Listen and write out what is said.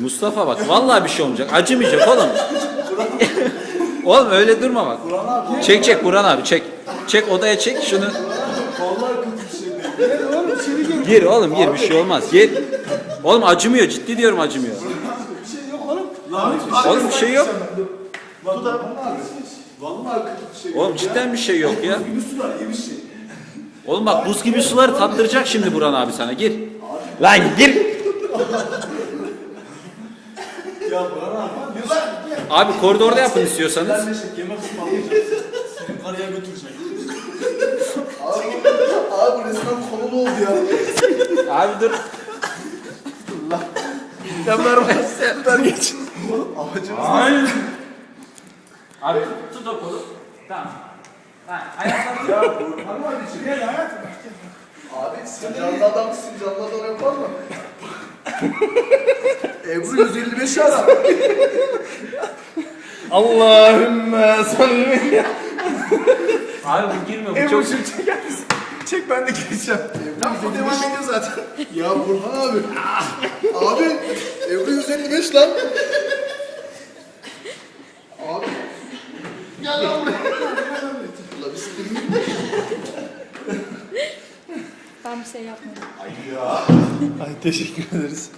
Mustafa bak vallahi bir şey olmayacak. Acımayacak oğlum. oğlum öyle durma bak. Çek çek Burhan abi çek. Çek odaya çek şunu. Vallahi kötü bir şey değil. Gel oğlum içeri gir. Gir oğlum gir bir şey olmaz. Gir. Oğlum acımıyor ciddi diyorum acımıyor. Bir şey yok oğlum. Oğlum bir şey yok. Abi. Vallahi kötü bir şey. Oğlum cidden bir şey yok ya. Gibi sular iyi bir şey. Oğlum bak buz gibi suları tattıracak şimdi Burhan abi sana gir. Lan gir. Ya abi. Diyorsun. Abi koridorda yapın istiyorsanız. Ben de şekeme ısmarlayacağım. Seni karıya götürecek. abi, abi resmen konulu oldu ya. Abi dur. Sen ver bana. Sen geç. Amacımız Abi tut o kolu. Tamam. Ha, ayaklarını Ya Burhan abi Gel hayatım. Abi sen canlı adamsın canlı adam yapar mı? Ebru 155 ara. Allahümme salli. Abi bu girmiyor bu Ebru çok... şunu çeker misin? Çek ben de gireceğim. Ebru bu devam ediyor zaten. Ya Burhan abi. abi Ebru 155 lan. Abi. Gel lan buraya. La bir siktir. Ben bir şey yapmadım. Ay teşekkür ederiz.